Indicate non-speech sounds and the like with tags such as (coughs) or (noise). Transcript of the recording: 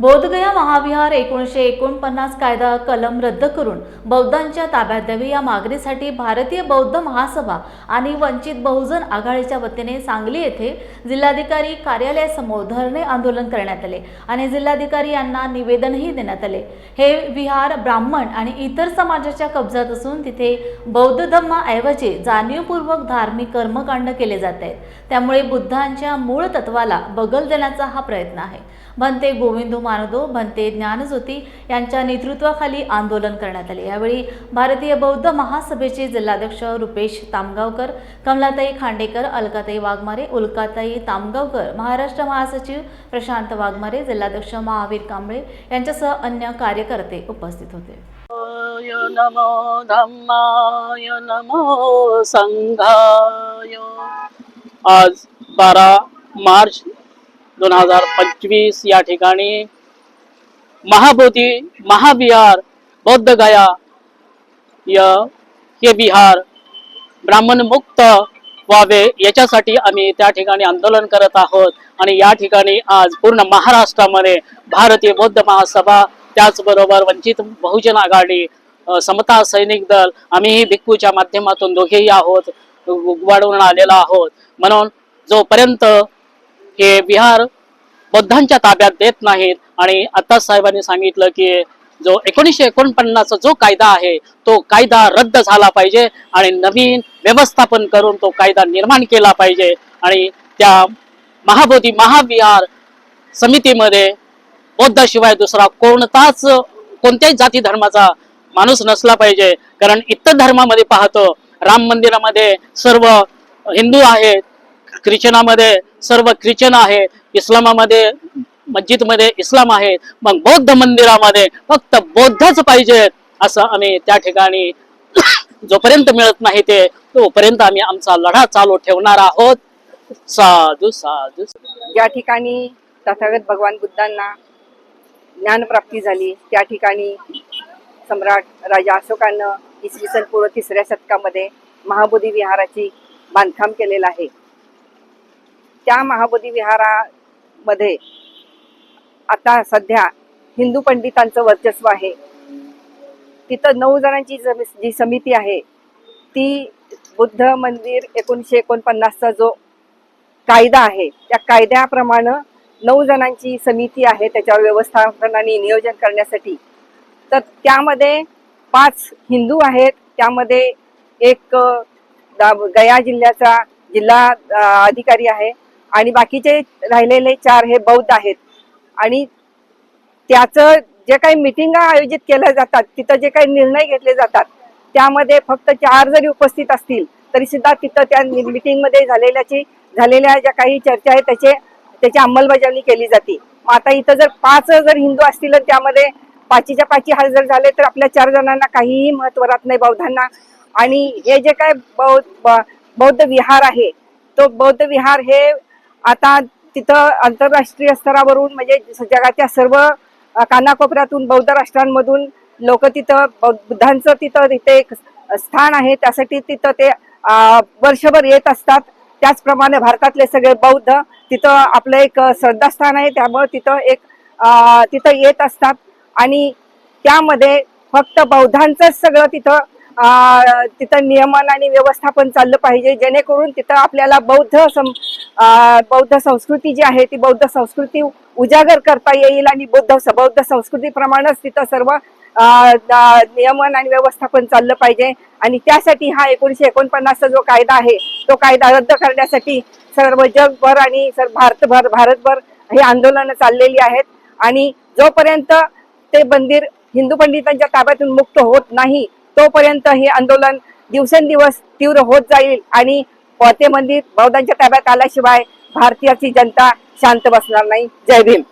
बोधगया महाविहार एकोणीसशे एकोणपन्नास कायदा कलम रद्द करून बौद्धांच्या ताब्यात द्यावी या मागणीसाठी भारतीय बौद्ध महासभा आणि वंचित बहुजन आघाडीच्या वतीने सांगली येथे जिल्हाधिकारी कार्यालयासमोर धरणे आंदोलन करण्यात आले आणि जिल्हाधिकारी यांना निवेदनही देण्यात आले. हे विहार ब्राह्मण आणि इतर समाजाच्या कब्जात असून तिथे बौद्ध धम्माऐवजी जाणीवपूर्वक धार्मिक कर्मकांड केले जात आहेत. त्यामुळे बुद्धांच्या मूळ तत्वाला बगल देण्याचा हा प्रयत्न आहे. भंते गोविंदू मानदो भंते ज्ञानज्योती यांच्या नेतृत्वाखाली आंदोलन करण्यात आले. यावेळी भारतीय बौद्ध महासभेचे जिल्हाध्यक्ष रुपेश तामगावकर कमलाताई खांडेकर अलकाताई वाघमारे उल्काताई तामगावकर महाराष्ट्र महासचिव प्रशांत वाघमारे जिल्हाध्यक्ष महावीर कांबळे यांच्यासह अन्य कार्यकर्ते उपस्थित होते. य नमो धम्माय नमो संघाय. आज बारा मार्च दोन हजार पंचवीस या ठिकाणी महाबोधी महाविहार बौद्ध गया य हे विहार ब्राह्मणमुक्त व्हावे याच्यासाठी आम्ही त्या ठिकाणी आंदोलन करत आहोत. आणि या ठिकाणी आज पूर्ण महाराष्ट्रामध्ये भारतीय बौद्ध महासभा त्याचबरोबर वंचित बहुजन आघाडी समता सैनिक दल आम्हीही भिक्खूच्या माध्यमातून दोघेही आहोत वाढवून आलेलो आहोत. म्हणून जोपर्यंत हे विहार बौद्धांच्या ताब्यात देत नाहीत. आणि आता साहेबांनी सांगितलं की जो एकोणीसशे एकोणपन्नासचा जो कायदा आहे तो कायदा रद्द झाला पाहिजे आणि नवीन व्यवस्थापन करून तो कायदा निर्माण केला पाहिजे. आणि त्या महाबोधी महाविहार समितीमध्ये बौद्धाशिवाय दुसरा कोणताच कोणत्याही जाती धर्माचा माणूस नसला पाहिजे. कारण इतर धर्मामध्ये पाहतो राम मंदिरामध्ये सर्व हिंदू आहेत ख्रिश्चनामध्ये सर्व ख्रिश्चन आहे इस्लामामध्ये मस्जिदमध्ये इस्लाम आहे मग बौद्ध मंदिरामध्ये फक्त बौद्धच पाहिजेत असं आम्ही त्या ठिकाणी (coughs) जोपर्यंत मिळत नाही ते तोपर्यंत आम्ही आमचा लढा चालू ठेवणार आहोत. साधू साधू. ज्या ठिकाणी तथागत भगवान बुद्धांना ज्ञानप्राप्ती झाली. त्या ठिकाणी सम्राट राजा अशोकानं इसवी सन पूर्व तिसऱ्या शतकामध्ये महाबोधी विहाराची बांधकाम केलेलं आहे. त्या महाबोधी विहारामध्ये आता सध्या हिंदू पंडितांचं वर्चस्व आहे. तिथं नऊ जणांची जी समिती आहे ती बुद्ध मंदिर एकोणीसशे एकोणपन्नासचा जो कायदा आहे त्या कायद्याप्रमाणे नऊ जणांची समिती आहे त्याच्यावर व्यवस्थापन आणि नियोजन करण्यासाठी. तर त्यामध्ये पाच हिंदू आहेत त्यामध्ये एक दा- गया जिल्ह्याचा जिल्हा अधिकारी आहे आणि बाकीचे राहिलेले चार हे बौद्ध आहेत. आणि त्याचं जे काही मिटिंगा आयोजित केल्या जातात तिथं जे काही निर्णय घेतले जातात त्यामध्ये फक्त चार जरी उपस्थित असतील तरी सुद्धा तिथं त्या मिटिंगमध्ये झालेल्याची झालेल्या ज्या काही चर्चा आहे त्याचे त्याची अंमलबजावणी केली जाते. मग आता इथं जर पाच जर हिंदू असतील त्यामध्ये पाचीच्या पाची हजर झाले तर आपल्या चार जणांना काहीही महत्त्व राहत नाही बौद्धांना. आणि हे जे काय बौद्ध बौद्ध विहार आहे तो बौद्ध विहार हे आता तिथं आंतरराष्ट्रीय स्तरावरून म्हणजे जगाच्या सर्व कानाकोपऱ्यातून बौद्ध राष्ट्रांमधून लोक तिथं बौ- बुद्धांचं तिथं तिथे एक स्थान आहे. त्यासाठी तिथं ते वर्षभर येत असतात. त्याचप्रमाणे भारतातले सगळे बौद्ध तिथं आपलं एक श्रद्धास्थान आहे. त्यामुळे तिथं एक तिथं येत असतात. आणि त्यामध्ये फक्त बौद्धांचंच सगळं तिथं तिथं नियमन आणि व्यवस्थापन चाललं पाहिजे. जेणेकरून तिथं आपल्याला बौद्ध सं बौद्ध संस्कृती जी आहे ती बौद्ध संस्कृती उजागर करता येईल आणि बौद्ध बौद्ध संस्कृतीप्रमाणेच तिथं सर्व नियमन आणि व्यवस्थापन चाललं पाहिजे. आणि त्यासाठी हा एकोणीशे एकोणपन्नासचा जो कायदा आहे तो कायदा रद्द करण्यासाठी सर्व जगभर आणि सर्व भारतभर भारतभर हे आंदोलनं चाललेली आहेत. आणि जोपर्यंत ते मंदिर हिंदू पंडितांच्या ताब्यातून मुक्त होत नाही तोपर्यंत हे आंदोलन दिवसेंदिवस तीव्र होत जाईल आणि कोणते मंदिर बौद्धांच्या ताब्यात आल्याशिवाय भारतीयाची जनता शांत बसणार नाही. जय भीम.